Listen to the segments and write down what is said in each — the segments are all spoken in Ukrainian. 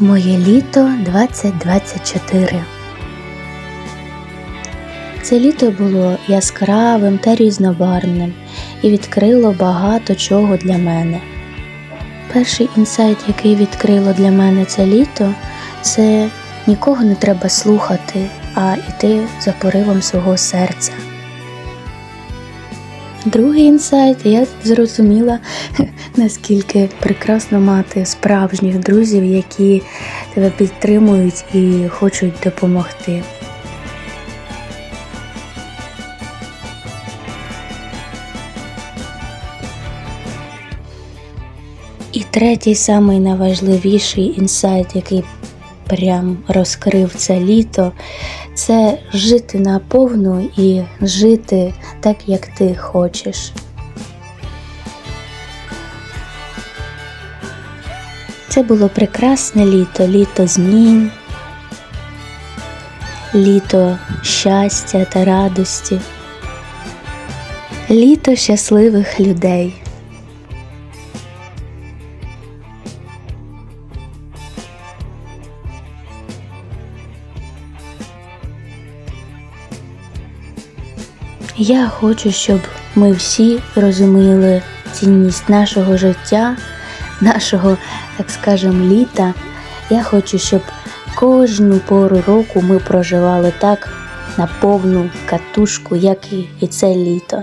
Моє літо 2024. Це літо було яскравим та різнобарвним і відкрило багато чого для мене. Перший інсайт, який відкрило для мене це літо, це нікого не треба слухати, а йти за поривом свого серця. Другий інсайт, я зрозуміла, наскільки прекрасно мати справжніх друзів, які тебе підтримують і хочуть допомогти. І третій, самий найважливіший інсайт, який прям розкрив це літо, це жити наповну і жити так, як ти хочеш. Це було прекрасне літо, літо змін, літо щастя та радості, літо щасливих людей. Я хочу, щоб ми всі розуміли цінність нашого життя, нашого, так скажемо, літа. Я хочу, щоб кожну пору року ми проживали так на повну катушку, як і- це літо.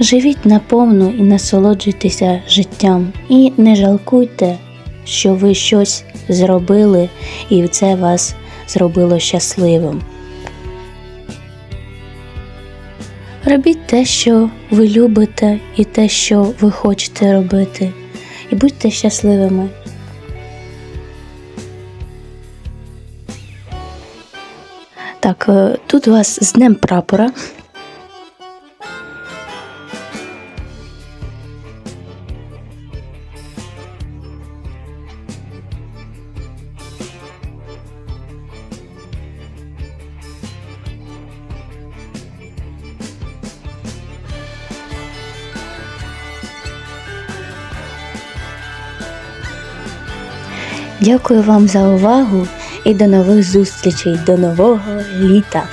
Живіть наповну і насолоджуйтеся життям. І не жалкуйте, що ви щось зробили, і це вас зробило щасливим. Робіть те, що ви любите, і те, що ви хочете робити, і будьте щасливими. Так, е, тут вас з Днем прапора. Дякую вам за увагу і до нових зустрічей, до нового літа!